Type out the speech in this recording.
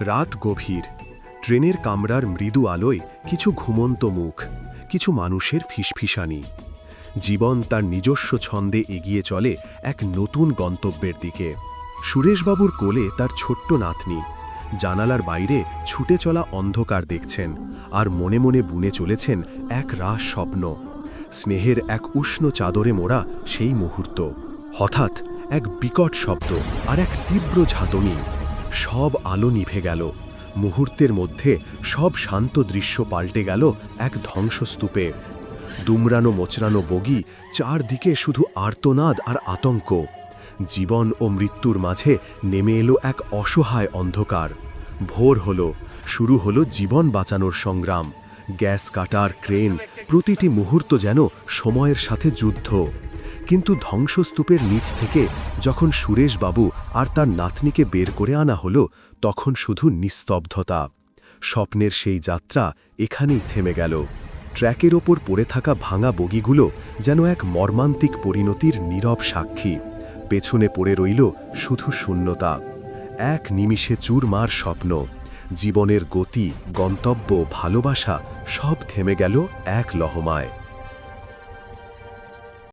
রাত গভীর। ট্রেনের কামরার মৃদু আলোয় কিছু ঘুমন্ত মুখ, কিছু মানুষের ফিসফিসানি। জীবন তার নিজস্ব ছন্দে এগিয়ে চলে এক নতুন গন্তব্যের দিকে। সুরেশবাবুর কোলে তার ছোট্ট নাতনি। জানালার বাইরে ছুটে চলা অন্ধকার দেখছেন আর মনে মনে বুনে চলেছেন এক রাস স্বপ্ন। স্নেহের এক উষ্ণ চাদরে মোড়া সেই মুহূর্ত। হঠাৎ এক বিকট শব্দ আর এক তীব্র ঝাঁতনি। সব আলো নিভে গেল। মুহূর্তের মধ্যে সব শান্ত দৃশ্য পাল্টে গেল এক ধ্বংসস্তূপে। দুমরানো মোচরানো বগি চারদিকে শুধু আর্তনাদ আর আতঙ্ক। জীবন ও মৃত্যুর মাঝে নেমে এলো এক অসহায় অন্ধকার। ভোর হলো, শুরু হলো জীবন বাঁচানোর সংগ্রাম। গ্যাস কাটার ক্রেন প্রতিটি মুহূর্ত যেন সময়ের সাথে যুদ্ধ। কিন্তু ধ্বংসস্তূপের নিচ থেকে যখন সুরেশবাবু আর তার নাতনিকে বের করে আনা হলো, তখন শুধু নিস্তব্ধতা। স্বপ্নের সেই যাত্রা এখানেই থেমে গেল। ট্র্যাকের ওপর পড়ে থাকা ভাঙা বগিগুলো যেন এক মর্মান্তিক পরিণতির নীরব সাক্ষী। পেছনে পড়ে রইল শুধু শূন্যতা। এক নিমিষে চুরমার স্বপ্ন। জীবনের গতি, গন্তব্য, ভালোবাসা সব থেমে গেল এক লহমায়।